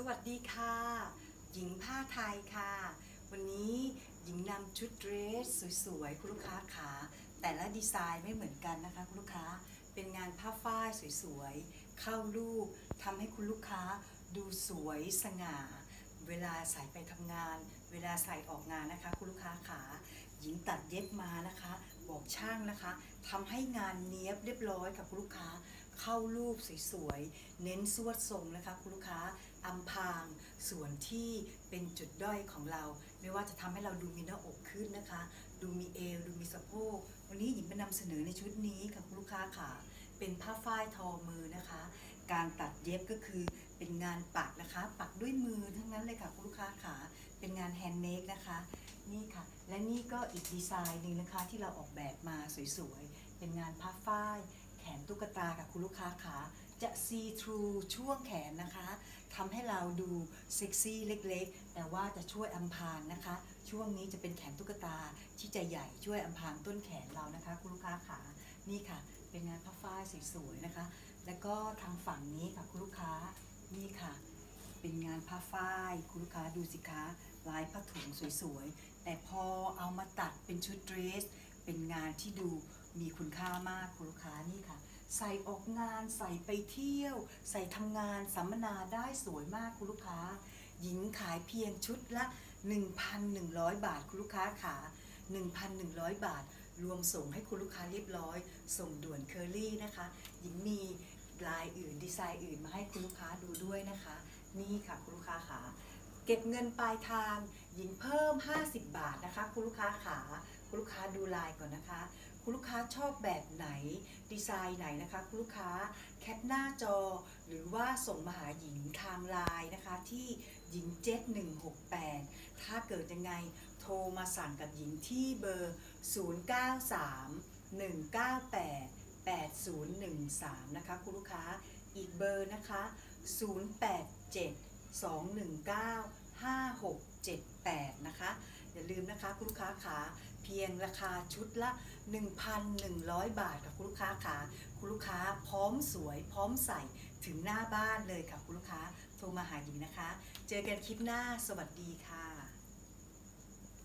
สวัสดีค่ะ หญิงผ้าไทยค่ะ วันนี้หญิงนำชุดเดรสสวยๆ คุณลูกค้าขาแต่ละดีไซน์ไม่เหมือนกันนะคะคุณลูกค้าเป็นงานผ้าฝ้ายสวยๆ เข้ารูปทำให้คุณลูกค้าดูสวยสง่า เวลาใส่ไปทำงาน เวลาใส่ออกงานนะคะ คุณลูกค้าขาหญิงตัดเย็บมานะคะ บอกช่างนะคะทำให้งานเนี้ยบเรียบร้อยกับคุณลูกค้า เข้ารูปสวยๆ เน้นสวดทรงนะคะคุณลูกค้าอำพางส่วนที่เป็นจุดด้อยของเรา ไม่ว่าจะทำให้เราดูมีหน้าอกขึ้นนะคะ ดูมีเอว ดูมีสะโพก วันนี้หญิงมานำเสนอในชุดนี้ค่ะคุณลูกค้าค่ะ เป็นผ้าฝ้ายทอมือนะคะ การตัดเย็บก็คือเป็นงานปักนะคะ ปักด้วยมือทั้งนั้นเลยค่ะคุณลูกค้าขาเป็นงานแฮนด์เมดนะคะนี่ค่ะ และนี่ก็อีกดีไซน์หนึ่งนะคะที่เราออกแบบมาสวยๆ เป็นงานผ้าฝ้าย นตุ๊กตาค่ะคุณลูกค้าขาจะซีทรูช่วงแขนนะคะทำให้เราดูเซ็กซี่เล็กๆ แต่ว่าจะช่วยอำพางนะคะ ช่วงนี้จะเป็นแขนตุ๊กตาที่จะใหญ่ช่วยอำพางต้นแขนเรานะคะ คุณลูกค้าขานี่ค่ะ เป็นงานผ้าฝ้ายสวยๆนะคะ แล้วก็ทางฝั่งนี้ค่ะคุณลูกค้านี่ค่ะ เป็นงานผ้าฝ้ายคุณลูกค้าดูสิคะลายผ้าถุงสวยๆแต่พอเอามาตัดเป็นชุดเดรส เป็นงานที่ดู มีคุณค่ามากคุณลูกค้านี่ค่ะ ใส่ออกงานใส่ไปเที่ยว ใส่ทำงานสัมมนาได้สวยมากคุณลูกค้า หญิงขายเพียงชุดละ 1,100 บาทคุณลูกค้าขา1,100 บาท รวมส่งให้คุณลูกค้าเรียบร้อย ส่งด่วนเคอรี่นะคะ หญิงมีลายอื่นดีไซน์อื่นมาให้คุณลูกค้าดูด้วยนะคะ นี่ค่ะคุณลูกค้าขา เก็บเงินปลายทางหญิงเพิ่ม 50 บาทนะคะ คุณลูกค้าขาคุณลูกค้าดูลายก่อนนะคะ คุณลูกค้าชอบแบบไหน ดีไซน์ไหนนะคะ คุณลูกค้าแคปหน้าจอ หรือว่าส่งมาหาหญิงทางไลน์นะคะที่หญิงเจ็ด168ถ้าเกิดยังไงโทรมาสั่งกับหญิงที่เบอร์ 093 198 8013 นะคะ คุณลูกค้าอีกเบอร์นะคะ 087 219 5678 นะคะ อย่าลืมนะคะคุณลูกค้าขาเพียงราคาชุดละ 1,100 บาทค่ะคุณลูกค้าขาคุณลูกค้าพร้อมสวยพร้อมใส่ถึงหน้าบ้านเลยค่ะคุณลูกค้าโทรมาหาหญิงนะคะ เจอกันคลิปหน้าสวัสดีค่ะ